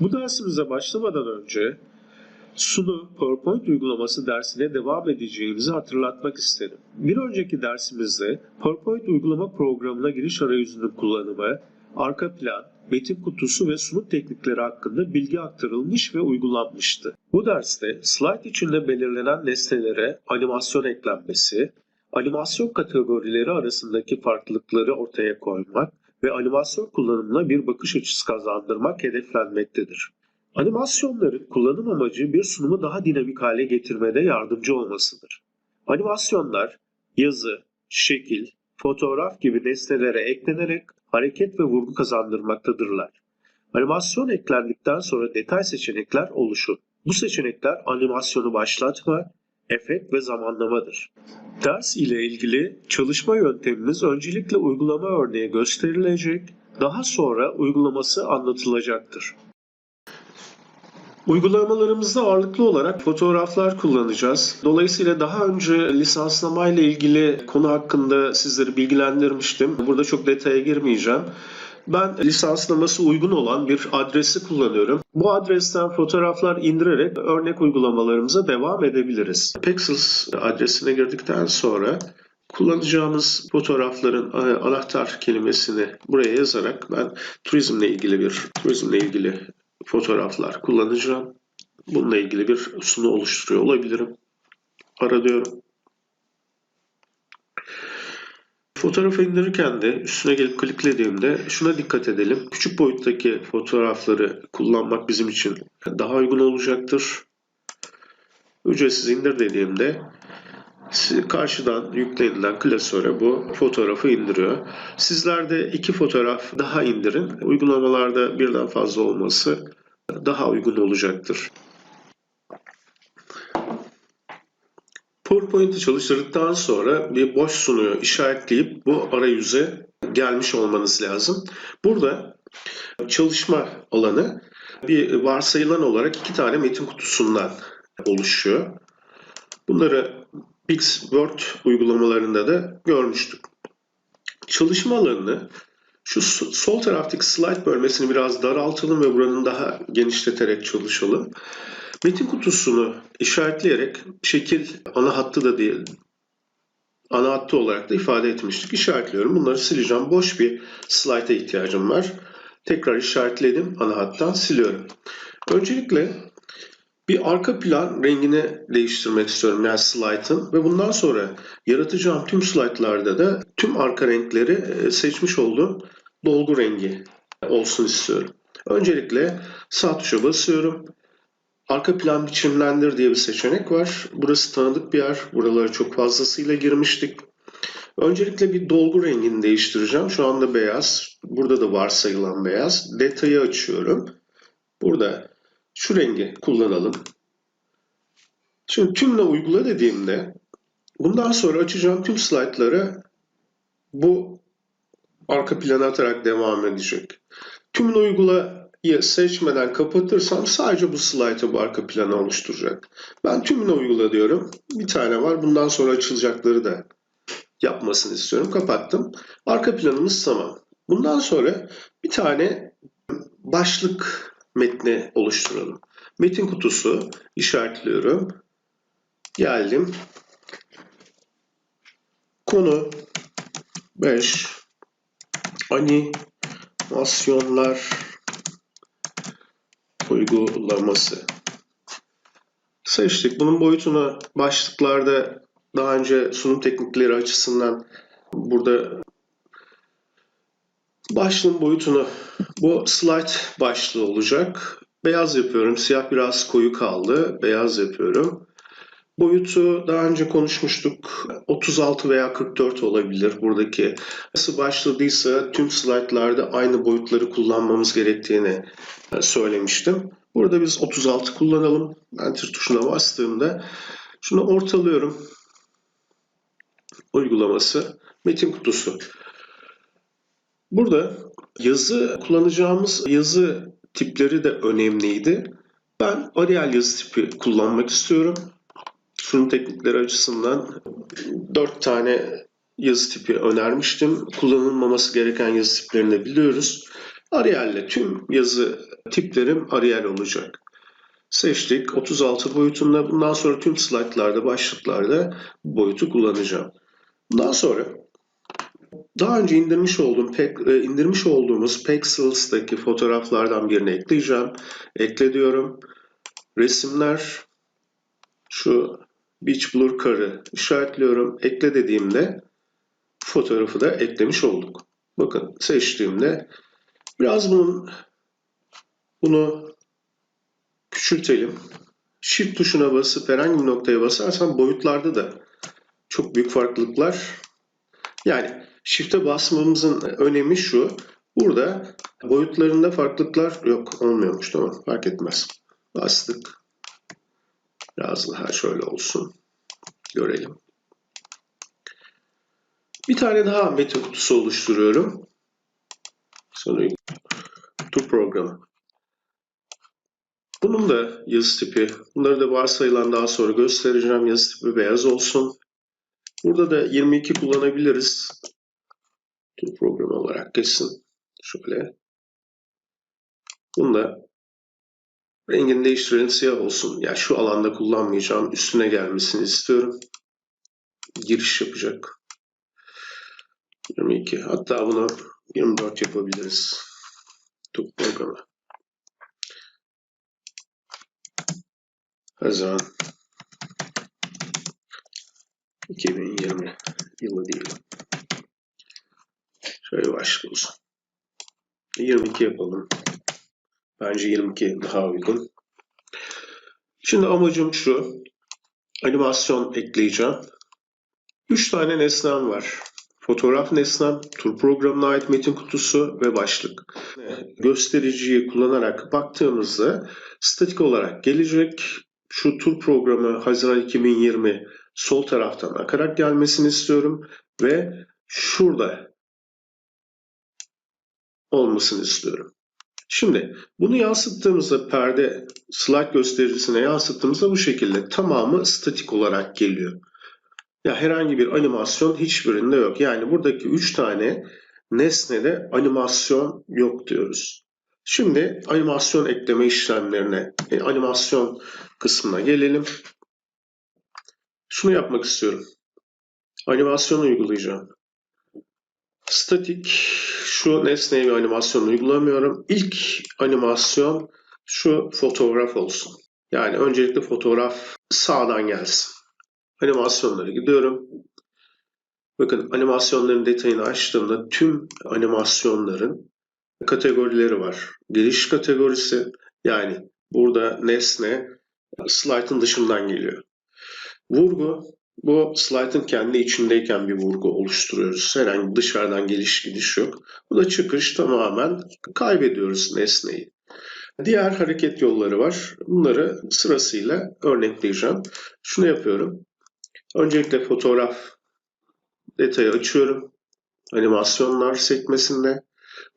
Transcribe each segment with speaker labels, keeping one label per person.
Speaker 1: Bu dersimize başlamadan önce Sunu PowerPoint uygulaması dersine devam edeceğimizi hatırlatmak isterim. Bir önceki dersimizde PowerPoint uygulama programına giriş arayüzünün kullanımı, arka plan, metin kutusu ve sunum teknikleri hakkında bilgi aktarılmış ve uygulanmıştı. Bu derste slide içinde belirlenen nesnelere animasyon eklenmesi, animasyon kategorileri arasındaki farklılıkları ortaya koymak ve animasyon kullanımına bir bakış açısı kazandırmak hedeflenmektedir. Animasyonların kullanım amacı bir sunumu daha dinamik hale getirmede yardımcı olmasıdır. Animasyonlar yazı, şekil, fotoğraf gibi nesnelere eklenerek hareket ve vurgu kazandırmaktadırlar. Animasyon eklendikten sonra detay seçenekler oluşur. Bu seçenekler animasyonu başlatma, efekt ve zamanlamadır. Ders ile ilgili çalışma yöntemimiz öncelikle uygulama örneği gösterilecek, daha sonra uygulaması anlatılacaktır. Uygulamalarımızda ağırlıklı olarak fotoğraflar kullanacağız. Dolayısıyla daha önce lisanslama ile ilgili konu hakkında sizleri bilgilendirmiştim. Burada çok detaya girmeyeceğim. Ben lisanslaması uygun olan bir adresi kullanıyorum. Bu adresten fotoğraflar indirerek örnek uygulamalarımıza devam edebiliriz. Pexels adresine girdikten sonra kullanacağımız fotoğrafların e, anahtar kelimesini buraya yazarak ben turizmle ilgili bir turizmle ilgili fotoğraflar kullanacağım. Bununla ilgili bir sunu oluşturuyor olabilirim. Ara diyorum. Fotoğrafı indirirken de üstüne gelip kliklediğimde şuna dikkat edelim. Küçük boyuttaki fotoğrafları kullanmak bizim için daha uygun olacaktır. Ücretsiz indir dediğimde karşıdan yüklenilen klasöre bu fotoğrafı indiriyor. Sizler de iki fotoğraf daha indirin. Uygulamalarda birden fazla olması daha uygun olacaktır. PowerPoint'i çalıştırdıktan sonra bir boş sunuyu işaretleyip bu arayüze gelmiş olmanız lazım. Burada çalışma alanı bir varsayılan olarak iki tane metin kutusundan oluşuyor. Bunları Bix Word uygulamalarında da görmüştük. Çalışma alanını şu sol taraftaki slide bölmesini biraz daraltalım ve buranın daha genişleterek çalışalım. Metin kutusunu işaretleyerek şekil ana hattı da değil, ana hattı olarak da ifade etmiştik. İşaretliyorum. Bunları sileceğim. Boş bir slide'a ihtiyacım var. Tekrar işaretledim. Ana hattan siliyorum. Öncelikle bir arka plan rengini değiştirmek istiyorum yani slide'ın ve bundan sonra yaratacağım tüm slaytlarda da tüm arka renkleri e, seçmiş olduğum dolgu rengi olsun istiyorum. Öncelikle sağ tuşa basıyorum. Arka plan biçimlendir diye bir seçenek var. Burası tanıdık bir yer. Buralara çok fazlasıyla girmiştik. Öncelikle bir dolgu rengini değiştireceğim. Şu anda beyaz. Burada da varsayılan beyaz. Detayı açıyorum. Burada şu rengi kullanalım. Şimdi tümle uygula dediğimde bundan sonra açacağım tüm slaytlara bu arka plana atarak devam edecek. Tümünü uygulayı seçmeden kapatırsam sadece bu slaytı bu arka planı oluşturacak. Ben tümünü uygula diyorum. Bir tane var. Bundan sonra açılacakları da yapmasını istiyorum. Kapattım. Arka planımız tamam. Bundan sonra bir tane başlık metni oluşturalım. Metin kutusu işaretliyorum. Geldim. Konu 5 animasyonlar uygulaması. Seçtik. Bunun boyutunu başlıklarda daha önce sunum teknikleri açısından burada başlığın boyutunu bu slide başlığı olacak. Beyaz yapıyorum. Siyah biraz koyu kaldı. Beyaz yapıyorum. Boyutu daha önce konuşmuştuk. 36 veya 44 olabilir buradaki. Nasıl başladıysa tüm slaytlarda aynı boyutları kullanmamız gerektiğini e, söylemiştim. Burada biz 36 kullanalım. Enter tuşuna bastığımda şunu ortalıyorum. Uygulaması metin kutusu. Burada yazı kullanacağımız yazı tipleri de önemliydi. Ben Arial yazı tipi kullanmak istiyorum sunum teknikleri açısından dört tane yazı tipi önermiştim. Kullanılmaması gereken yazı tiplerini de biliyoruz. Arial'le tüm yazı tiplerim Arial olacak. Seçtik. 36 boyutunda. Bundan sonra tüm slaytlarda, başlıklarda boyutu kullanacağım. Bundan sonra daha önce indirmiş olduğum e, indirmiş olduğumuz Pexels'taki fotoğraflardan birini ekleyeceğim. Ekle diyorum. Resimler şu Beach Blur karı işaretliyorum. Ekle dediğimde fotoğrafı da eklemiş olduk. Bakın seçtiğimde biraz bunun bunu küçültelim. Shift tuşuna basıp herhangi bir noktaya basarsan boyutlarda da çok büyük farklılıklar. Yani Shift'e basmamızın önemi şu. Burada boyutlarında farklılıklar yok. Olmuyormuş tamam fark etmez. Bastık. Biraz şöyle olsun. Görelim. Bir tane daha metin kutusu oluşturuyorum. Sonra tu programı. Bunun da yazı tipi, bunları da varsayılan daha sonra göstereceğim. Yazı tipi beyaz olsun. Burada da 22 kullanabiliriz. Tu programı olarak geçsin. Şöyle. Bunu da rengini değiştirelim siyah olsun. Ya şu alanda kullanmayacağım. Üstüne gelmesini istiyorum. Giriş yapacak. 22. Hatta bunu 24 yapabiliriz. Tu programı. Haziran 2020 yılı değil. Şöyle başlıyoruz. 22 yapalım. Bence 22 daha uygun. Şimdi amacım şu. Animasyon ekleyeceğim. 3 tane nesnem var. Fotoğraf nesnem, tur programına ait metin kutusu ve başlık. Göstericiyi kullanarak baktığımızda statik olarak gelecek. Şu tur programı Haziran 2020 sol taraftan akarak gelmesini istiyorum ve şurada olmasını istiyorum. Şimdi bunu yansıttığımızda perde slide göstericisine yansıttığımızda bu şekilde tamamı statik olarak geliyor. Ya herhangi bir animasyon hiçbirinde yok. Yani buradaki 3 tane nesnede animasyon yok diyoruz. Şimdi animasyon ekleme işlemlerine, yani animasyon kısmına gelelim. Şunu yapmak istiyorum. Animasyon uygulayacağım. Statik şu nesneye bir animasyon uygulamıyorum. İlk animasyon şu fotoğraf olsun. Yani öncelikle fotoğraf sağdan gelsin. Animasyonlara gidiyorum. Bakın animasyonların detayını açtığımda tüm animasyonların kategorileri var. Giriş kategorisi yani burada nesne slide'ın dışından geliyor. Vurgu bu slide'ın kendi içindeyken bir vurgu oluşturuyoruz. Herhangi dışarıdan geliş gidiş yok. Bu da çıkış tamamen kaybediyoruz nesneyi. Diğer hareket yolları var. Bunları sırasıyla örnekleyeceğim. Şunu yapıyorum. Öncelikle fotoğraf detayı açıyorum. Animasyonlar sekmesinde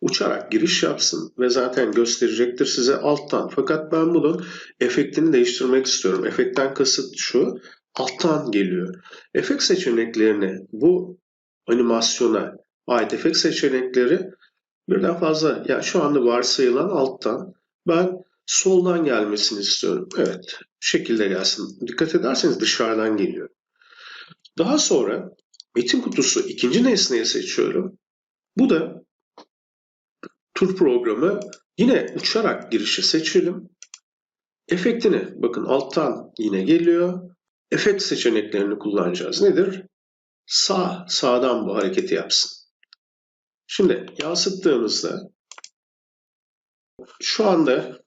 Speaker 1: uçarak giriş yapsın ve zaten gösterecektir size alttan. Fakat ben bunun efektini değiştirmek istiyorum. Efektten kasıt şu, alttan geliyor. Efekt seçeneklerini bu animasyona ait efekt seçenekleri birden fazla, yani şu anda varsayılan alttan ben soldan gelmesini istiyorum. Evet, şekilde gelsin. Dikkat ederseniz dışarıdan geliyor. Daha sonra metin kutusu ikinci nesneyi seçiyorum. Bu da tur programı yine uçarak girişi seçelim. Efektini bakın alttan yine geliyor. Efekt seçeneklerini kullanacağız. Nedir? Sağ, sağdan bu hareketi yapsın. Şimdi yansıttığımızda şu anda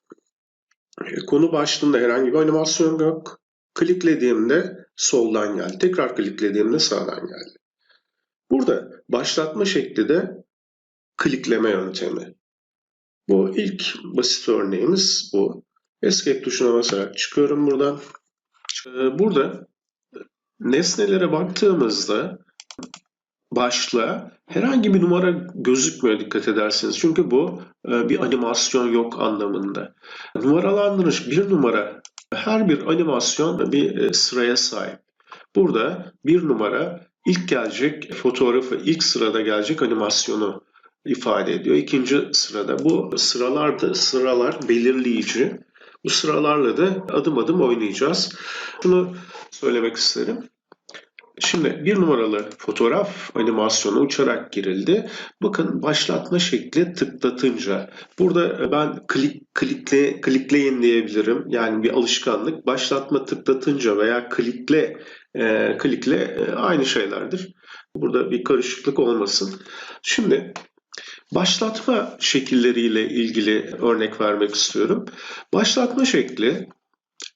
Speaker 1: konu başlığında herhangi bir animasyon yok. Kliklediğimde soldan geldi. Tekrar kliklediğimde sağdan geldi. Burada başlatma şekli de klikleme yöntemi. Bu ilk basit örneğimiz bu. Escape tuşuna basarak çıkıyorum buradan. Ee, burada nesnelere baktığımızda başlığa herhangi bir numara gözükmüyor dikkat ederseniz. Çünkü bu e, bir animasyon yok anlamında. Numaralandırış bir numara her bir animasyon bir e, sıraya sahip. Burada bir numara ilk gelecek fotoğrafı, ilk sırada gelecek animasyonu ifade ediyor. İkinci sırada bu sıralar da sıralar belirleyici. Bu sıralarla da adım adım oynayacağız. Bunu söylemek isterim. Şimdi bir numaralı fotoğraf animasyonu uçarak girildi. Bakın başlatma şekli tıklatınca. Burada ben klik klikle klikleyin diyebilirim. Yani bir alışkanlık. Başlatma tıklatınca veya klikle e, klikle e, aynı şeylerdir. Burada bir karışıklık olmasın. Şimdi başlatma şekilleriyle ilgili örnek vermek istiyorum. Başlatma şekli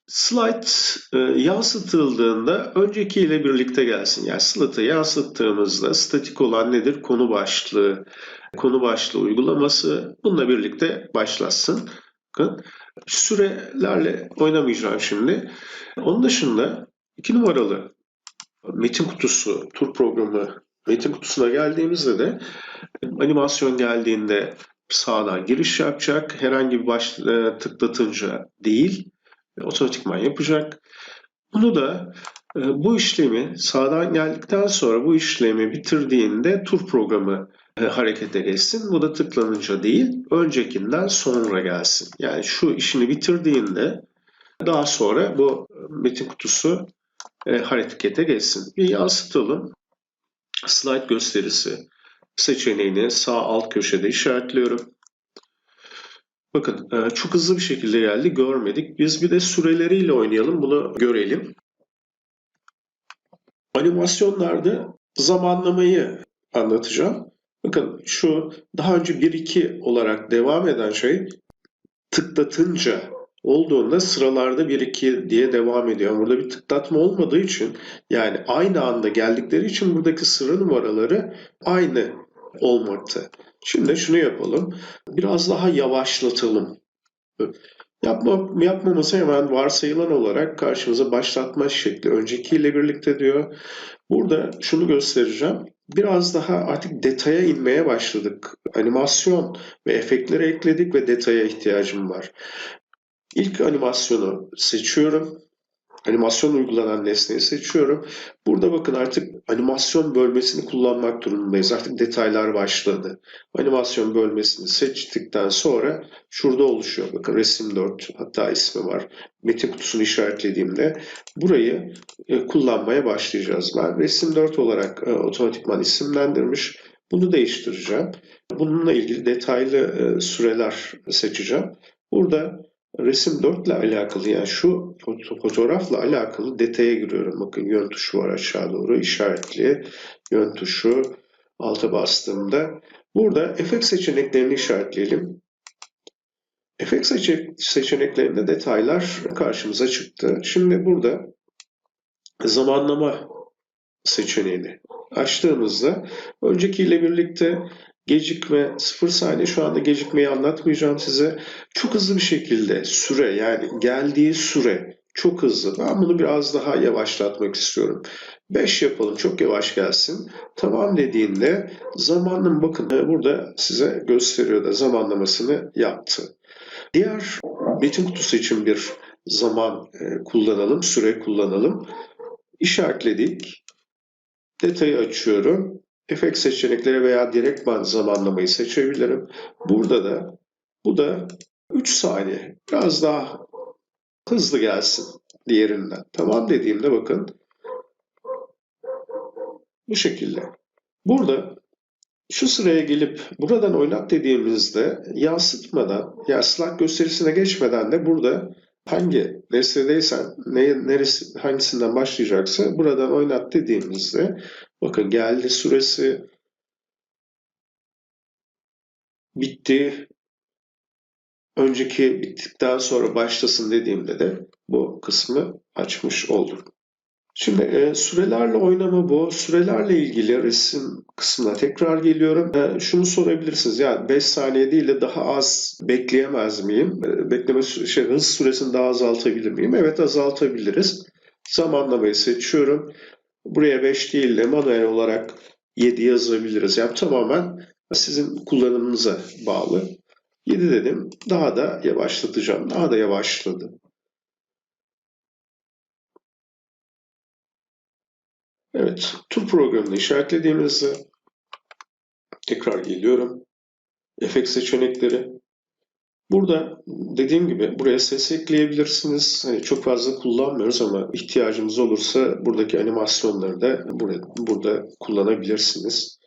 Speaker 1: slide e, yansıtıldığında önceki ile birlikte gelsin. Yani slide'ı yansıttığımızda statik olan nedir? Konu başlığı, konu başlığı uygulaması bununla birlikte başlasın. Bakın sürelerle oynamayacağım şimdi. Onun dışında iki numaralı metin kutusu, tur programı metin kutusuna geldiğimizde de animasyon geldiğinde sağdan giriş yapacak. Herhangi bir baş e, tıklatınca değil otomatikman yapacak. Bunu da e, bu işlemi sağdan geldikten sonra bu işlemi bitirdiğinde tur programı e, harekete geçsin. Bu da tıklanınca değil, öncekinden sonra gelsin. Yani şu işini bitirdiğinde daha sonra bu metin kutusu e, harekete geçsin. Bir yansıtalım. Slide gösterisi seçeneğini sağ alt köşede işaretliyorum. Bakın e, çok hızlı bir şekilde geldi görmedik. Biz bir de süreleriyle oynayalım bunu görelim. Animasyonlarda zamanlamayı anlatacağım. Bakın şu daha önce 1-2 olarak devam eden şey tıklatınca olduğunda sıralarda 1-2 diye devam ediyor. Burada bir tıklatma olmadığı için yani aynı anda geldikleri için buradaki sıra numaraları aynı olmakta. Şimdi şunu yapalım. Biraz daha yavaşlatalım. Yapma, yapmaması hemen varsayılan olarak karşımıza başlatma şekli öncekiyle birlikte diyor. Burada şunu göstereceğim. Biraz daha artık detaya inmeye başladık. Animasyon ve efektleri ekledik ve detaya ihtiyacım var. İlk animasyonu seçiyorum animasyon uygulanan nesneyi seçiyorum. Burada bakın artık animasyon bölmesini kullanmak durumundayız. Artık detaylar başladı. Animasyon bölmesini seçtikten sonra şurada oluşuyor. Bakın resim 4 hatta ismi var. Metin kutusunu işaretlediğimde burayı e, kullanmaya başlayacağız. Ben resim 4 olarak e, otomatikman isimlendirmiş. Bunu değiştireceğim. Bununla ilgili detaylı e, süreler seçeceğim. Burada resim 4 ile alakalı yani şu fotoğrafla alakalı detaya giriyorum. Bakın yön tuşu var aşağı doğru işaretli. Yön tuşu alta bastığımda burada efekt seçeneklerini işaretleyelim. Efekt seçeneklerinde detaylar karşımıza çıktı. Şimdi burada zamanlama seçeneğini açtığımızda öncekiyle birlikte Gecikme 0 saniye şu anda gecikmeyi anlatmayacağım size. Çok hızlı bir şekilde süre yani geldiği süre çok hızlı. Ben bunu biraz daha yavaşlatmak istiyorum. 5 yapalım çok yavaş gelsin. Tamam dediğinde zamanın bakın e, burada size gösteriyor da zamanlamasını yaptı. Diğer metin kutusu için bir zaman e, kullanalım, süre kullanalım. İşaretledik. Detayı açıyorum efekt seçenekleri veya direktman zamanlamayı seçebilirim. Burada da bu da 3 saniye. Biraz daha hızlı gelsin diğerinden. Tamam dediğimde bakın bu şekilde. Burada şu sıraya gelip buradan oynat dediğimizde yansıtmadan, yani slide gösterisine geçmeden de burada hangi nesnedeysen, ne, neresi, hangisinden başlayacaksa buradan oynat dediğimizde bakın geldi süresi bitti. Önceki bittikten sonra başlasın dediğimde de bu kısmı açmış oldum. Şimdi e, sürelerle oynama bu. Sürelerle ilgili resim kısmına tekrar geliyorum. E, şunu sorabilirsiniz. Yani 5 saniye değil de daha az bekleyemez miyim? E, bekleme şey, hız süresini daha azaltabilir miyim? Evet azaltabiliriz. Zamanlamayı seçiyorum. Buraya 5 değil de manuel olarak 7 yazabiliriz. Yani tamamen sizin kullanımınıza bağlı. 7 dedim. Daha da yavaşlatacağım. Daha da yavaşladı. Evet, tur programını işaretlediğimizde tekrar geliyorum. efekt seçenekleri. Burada dediğim gibi buraya ses ekleyebilirsiniz. Hani çok fazla kullanmıyoruz ama ihtiyacımız olursa buradaki animasyonları da burada, burada kullanabilirsiniz.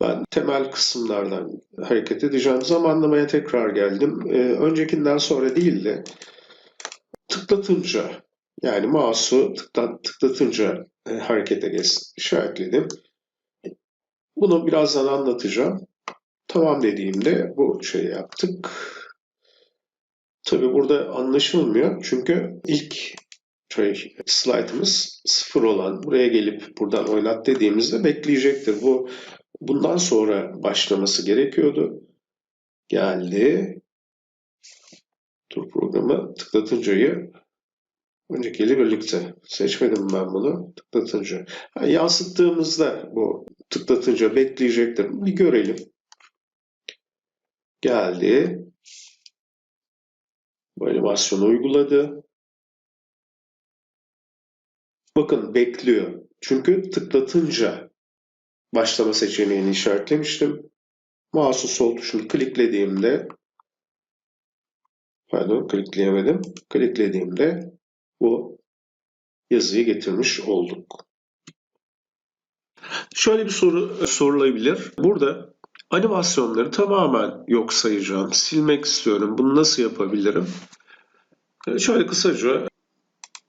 Speaker 1: Ben temel kısımlardan hareket edeceğim. Zamanlamaya tekrar geldim. Ee, öncekinden sonra değil de tıklatınca yani mouse'u tıklat, tıklatınca e, harekete geç, işaretledim. Bunu birazdan anlatacağım. Tamam dediğimde bu şeyi yaptık. Tabi burada anlaşılmıyor çünkü ilk şey, slide'ımız sıfır olan buraya gelip buradan oynat dediğimizde bekleyecektir. Bu bundan sonra başlaması gerekiyordu. Geldi. Tur programı tıklatıncayı öncekiyle birlikte seçmedim ben bunu tıklatınca. Ha, yansıttığımızda bu tıklatınca bekleyecektir. Bir görelim. Geldi. Bu animasyonu uyguladı. Bakın bekliyor. Çünkü tıklatınca başlama seçeneğini işaretlemiştim. Mouse'un sol tuşunu kliklediğimde pardon klikleyemedim. Kliklediğimde bu yazıyı getirmiş olduk. Şöyle bir soru sorulabilir. Burada animasyonları tamamen yok sayacağım. Silmek istiyorum. Bunu nasıl yapabilirim? Şöyle kısaca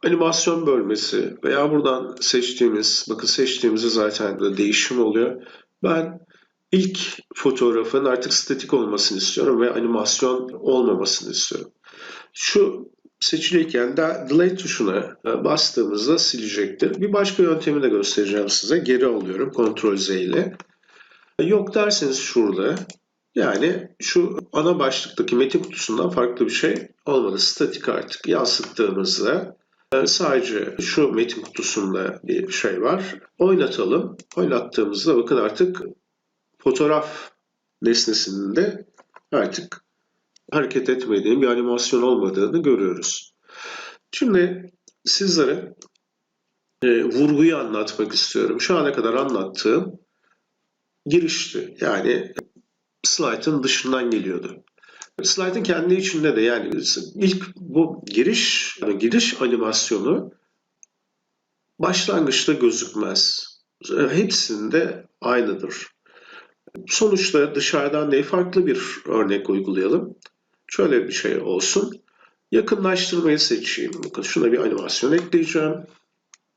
Speaker 1: animasyon bölmesi veya buradan seçtiğimiz, bakın seçtiğimizde zaten burada değişim oluyor. Ben ilk fotoğrafın artık statik olmasını istiyorum ve animasyon olmamasını istiyorum. Şu seçiliyken de delete tuşuna bastığımızda silecektir. Bir başka yöntemi de göstereceğim size. Geri alıyorum Ctrl Z ile. Yok derseniz şurada yani şu ana başlıktaki metin kutusundan farklı bir şey olmadı. Statik artık yansıttığımızda e, sadece şu metin kutusunda bir şey var. Oynatalım. Oynattığımızda bakın artık fotoğraf nesnesinin de artık hareket etmediği bir animasyon olmadığını görüyoruz. Şimdi sizlere e, vurguyu anlatmak istiyorum. Şu ana kadar anlattığım girişti. Yani slide'ın dışından geliyordu. Slide'ın kendi içinde de yani ilk bu giriş giriş animasyonu başlangıçta gözükmez. Hepsinde aynıdır. Sonuçta dışarıdan değil farklı bir örnek uygulayalım. Şöyle bir şey olsun. Yakınlaştırmayı seçeyim. Bakın şuna bir animasyon ekleyeceğim.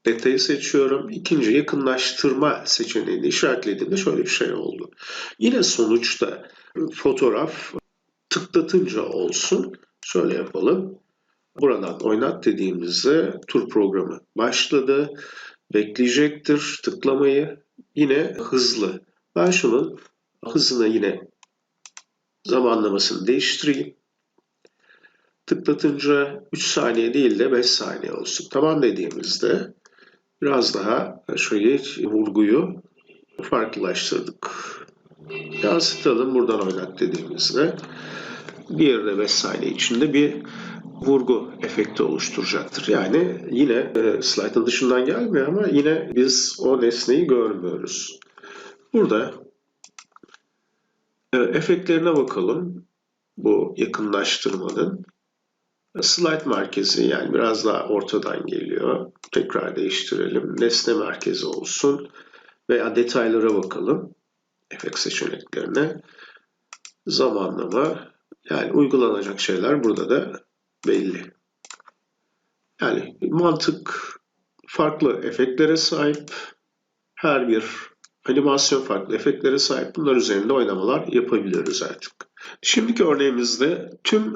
Speaker 1: Detayı seçiyorum. İkinci yakınlaştırma seçeneğini işaretlediğimde şöyle bir şey oldu. Yine sonuçta fotoğraf tıklatınca olsun. Şöyle yapalım. Buradan oynat dediğimizde tur programı başladı. Bekleyecektir tıklamayı. Yine hızlı. Ben şunun hızını yine zamanlamasını değiştireyim. Tıklatınca 3 saniye değil de 5 saniye olsun. Tamam dediğimizde biraz daha şöyle vurguyu farklılaştırdık. Yansıtalım buradan oynat dediğimizde diğeri de 5 saniye içinde bir vurgu efekti oluşturacaktır. Yani yine e, dışından gelmiyor ama yine biz o nesneyi görmüyoruz. Burada e, efektlerine bakalım. Bu yakınlaştırmanın. Slide merkezi yani biraz daha ortadan geliyor. Tekrar değiştirelim. Nesne merkezi olsun. Veya detaylara bakalım. Efekt seçeneklerine. Zamanlama. Yani uygulanacak şeyler burada da belli. Yani mantık farklı efektlere sahip. Her bir animasyon farklı efektlere sahip. Bunlar üzerinde oynamalar yapabiliyoruz artık. Şimdiki örneğimizde tüm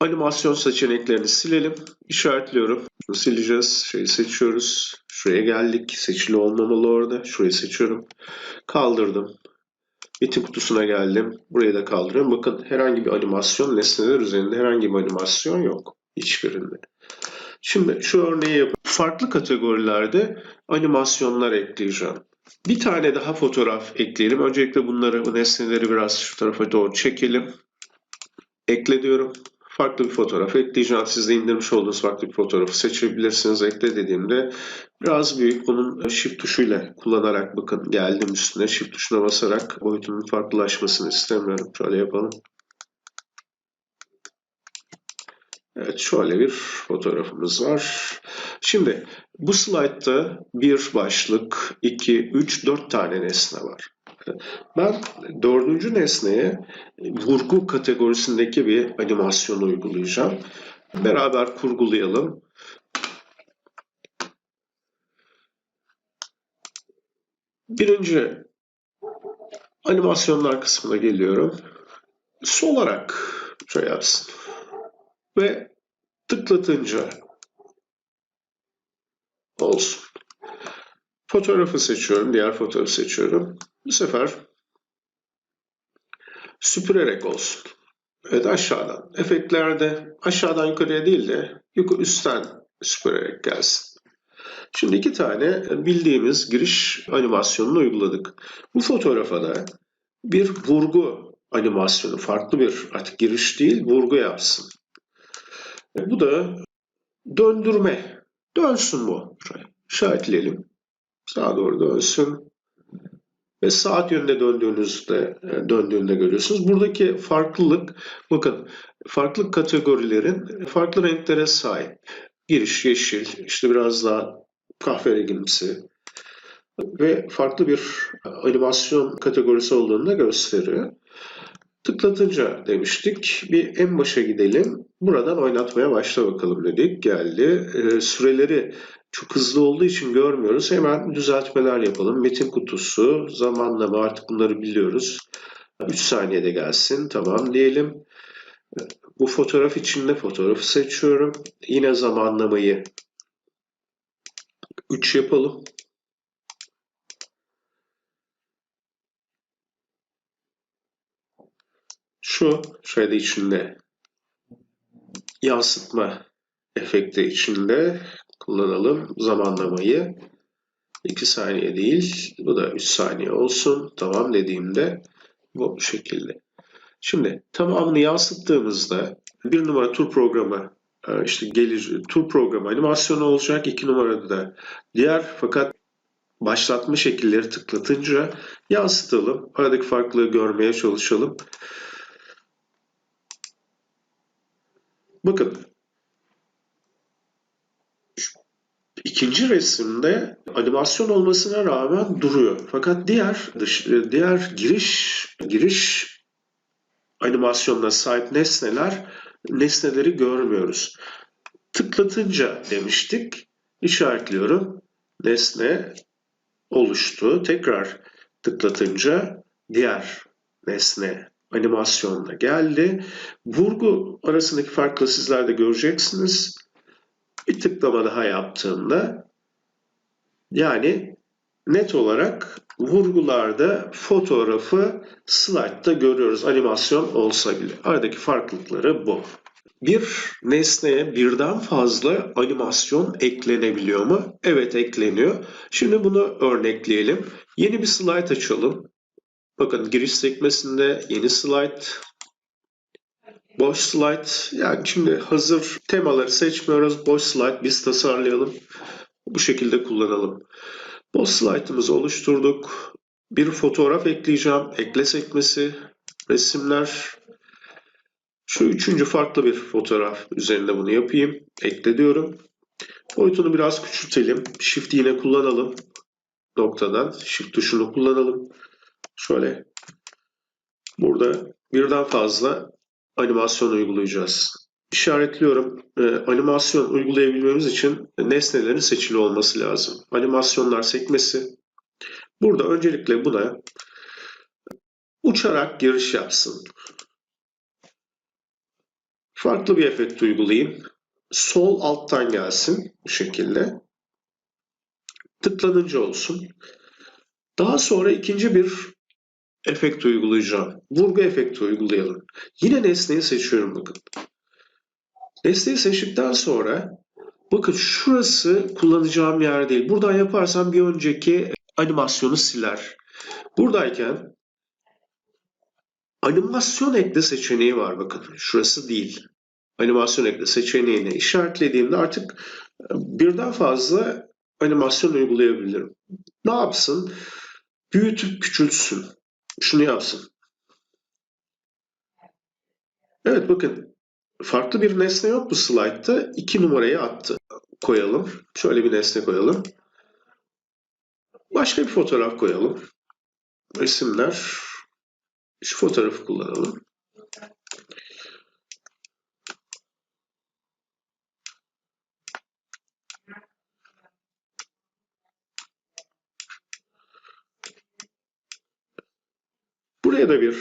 Speaker 1: animasyon seçeneklerini silelim. İşaretliyorum. Şunu sileceğiz. Şeyi seçiyoruz. Şuraya geldik. Seçili olmamalı orada. Şurayı seçiyorum. Kaldırdım. Metin kutusuna geldim. Burayı da kaldırıyorum. Bakın herhangi bir animasyon, nesneler üzerinde herhangi bir animasyon yok. Hiçbirinde. Şimdi şu örneği yapıp farklı kategorilerde animasyonlar ekleyeceğim. Bir tane daha fotoğraf ekleyelim. Öncelikle bunları, bu nesneleri biraz şu tarafa doğru çekelim. Ekle diyorum. Farklı bir fotoğraf ekleyeceğim. Siz de indirmiş olduğunuz farklı bir fotoğrafı seçebilirsiniz. Ekle dediğimde biraz büyük. Bunun shift tuşuyla kullanarak bakın geldim üstüne. Shift tuşuna basarak boyutunun farklılaşmasını istemiyorum. Şöyle yapalım. Evet şöyle bir fotoğrafımız var. Şimdi bu slaytta bir başlık, iki, üç, dört tane nesne var. Ben dördüncü nesneye vurgu kategorisindeki bir animasyon uygulayacağım. Beraber kurgulayalım. Birinci animasyonlar kısmına geliyorum. Solarak şey yapsın. Ve tıklatınca olsun. Fotoğrafı seçiyorum. Diğer fotoğrafı seçiyorum. Bu sefer süpürerek olsun. Evet aşağıdan. Efektlerde aşağıdan yukarıya değil de yukarı üstten süpürerek gelsin. Şimdi iki tane bildiğimiz giriş animasyonunu uyguladık. Bu fotoğrafa da bir vurgu animasyonu, farklı bir artık giriş değil, vurgu yapsın. E, bu da döndürme. Dönsün bu. Şöyle işaretleyelim. Sağa doğru dönsün. Ve saat yönünde döndüğünüzde e, döndüğünde görüyorsunuz. Buradaki farklılık bakın farklı kategorilerin farklı renklere sahip. Giriş yeşil, işte biraz daha kahverengimsi ve farklı bir animasyon kategorisi olduğunu da gösteriyor. Tıklatınca demiştik. Bir en başa gidelim. Buradan oynatmaya başla bakalım dedik. Geldi. Ee, süreleri çok hızlı olduğu için görmüyoruz. Hemen düzeltmeler yapalım. Metin kutusu, zamanlama artık bunları biliyoruz. 3 saniyede gelsin. Tamam diyelim. Bu fotoğraf içinde fotoğrafı seçiyorum. Yine zamanlamayı 3 yapalım. Şu şeyde içinde yansıtma efekti içinde kullanalım zamanlamayı. 2 saniye değil, bu da 3 saniye olsun. Tamam dediğimde bu şekilde. Şimdi tamamını yansıttığımızda bir numara tur programı e, işte gelir tur programı animasyonu olacak. iki numarada da diğer fakat başlatma şekilleri tıklatınca yansıtalım. Aradaki farklılığı görmeye çalışalım. Bakın ikinci resimde animasyon olmasına rağmen duruyor. Fakat diğer dış, diğer giriş giriş animasyonuna sahip nesneler nesneleri görmüyoruz. Tıklatınca demiştik. işaretliyorum. Nesne oluştu. Tekrar tıklatınca diğer nesne animasyonla geldi. Vurgu arasındaki farkı sizler de göreceksiniz. Bir tıklama daha yaptığımda yani net olarak vurgularda fotoğrafı slide'da görüyoruz. Animasyon olsa bile. Aradaki farklılıkları bu. Bir nesneye birden fazla animasyon eklenebiliyor mu? Evet ekleniyor. Şimdi bunu örnekleyelim. Yeni bir slide açalım. Bakın giriş sekmesinde yeni slide, boş slide. Yani şimdi hazır temaları seçmiyoruz. Boş slide biz tasarlayalım. Bu şekilde kullanalım. Boş slide'ımızı oluşturduk. Bir fotoğraf ekleyeceğim. Ekle sekmesi, resimler. Şu üçüncü farklı bir fotoğraf üzerinde bunu yapayım. Ekle diyorum. Boyutunu biraz küçültelim. Shift yine kullanalım. Noktadan. Shift tuşunu kullanalım. Şöyle burada birden fazla animasyon uygulayacağız. İşaretliyorum. Ee, animasyon uygulayabilmemiz için nesnelerin seçili olması lazım. Animasyonlar sekmesi. Burada öncelikle buna uçarak giriş yapsın. Farklı bir efekt uygulayayım. Sol alttan gelsin bu şekilde. Tıklanınca olsun. Daha sonra ikinci bir efekt uygulayacağım. Vurgu efekti uygulayalım. Yine nesneyi seçiyorum bakın. Nesneyi seçtikten sonra bakın şurası kullanacağım yer değil. Buradan yaparsam bir önceki animasyonu siler. Buradayken animasyon ekle seçeneği var bakın. Şurası değil. animasyon ekle seçeneğini işaretlediğimde artık e, birden fazla animasyon uygulayabilirim. Ne yapsın? Büyütüp küçültsün. Şunu yapsın. Evet bakın farklı bir nesne yok bu slaytta. İki numarayı attı. Koyalım. Şöyle bir nesne koyalım. Başka bir fotoğraf koyalım. Resimler. Şu fotoğrafı kullanalım. Buraya da bir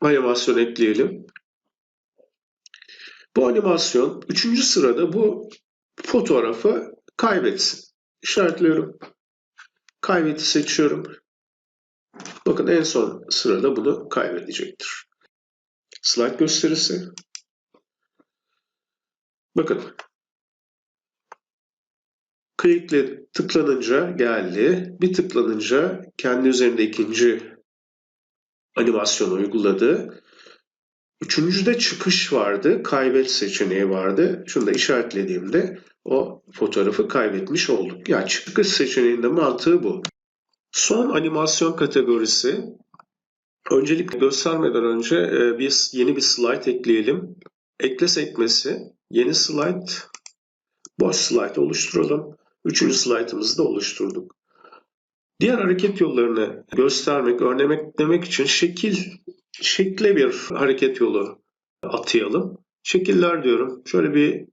Speaker 1: animasyon ekleyelim. Bu animasyon üçüncü sırada bu fotoğrafı kaybetsin. İşaretliyorum. Kaybeti seçiyorum. Bakın en son sırada bunu kaybedecektir. Slide gösterisi. Bakın. Klikle tıklanınca geldi. Bir tıklanınca kendi üzerinde ikinci animasyonu uyguladı. Üçüncüde çıkış vardı. Kaybet seçeneği vardı. Şunu da işaretlediğimde o fotoğrafı kaybetmiş olduk. Yani çıkış seçeneğinde mantığı bu. Son animasyon kategorisi. Öncelikle göstermeden önce e, biz yeni bir slide ekleyelim. Ekle sekmesi, yeni slide, boş slide oluşturalım. Üçüncü slaytımızı da oluşturduk. Diğer hareket yollarını göstermek, örneklemek için şekil, şekle bir hareket yolu atayalım. Şekiller diyorum. Şöyle bir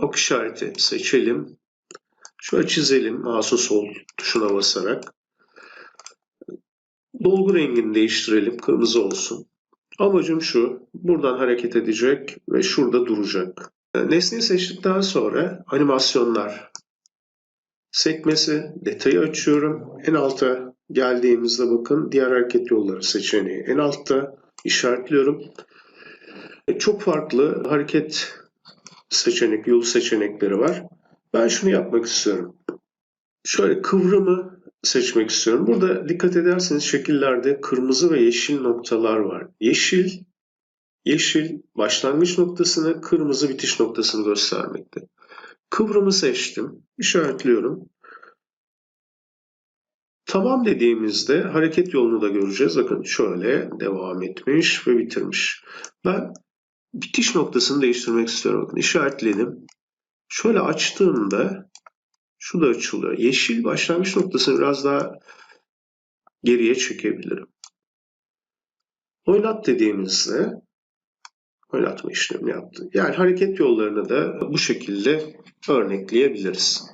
Speaker 1: ok işareti seçelim. Şöyle çizelim mouse'un sol tuşuna basarak. Dolgu rengini değiştirelim. Kırmızı olsun. Amacım şu. Buradan hareket edecek ve şurada duracak. Nesneyi seçtikten sonra animasyonlar sekmesi, detayı açıyorum. En alta geldiğimizde bakın diğer hareket yolları seçeneği en altta işaretliyorum. Çok farklı hareket seçenek, yol seçenekleri var. Ben şunu yapmak istiyorum. Şöyle kıvrımı seçmek istiyorum. Burada dikkat ederseniz şekillerde kırmızı ve yeşil noktalar var. Yeşil, yeşil başlangıç noktasını, kırmızı bitiş noktasını göstermekte. Kıvrımı seçtim. işaretliyorum. Tamam dediğimizde hareket yolunu da göreceğiz. Bakın şöyle devam etmiş ve bitirmiş. Ben bitiş noktasını değiştirmek istiyorum. Bakın işaretledim. Şöyle açtığımda şu da açılıyor. Yeşil başlangıç noktasını biraz daha geriye çekebilirim. Oynat dediğimizde oynatma işlemi yaptı. Yani hareket yollarını da bu şekilde örnekleyebiliriz.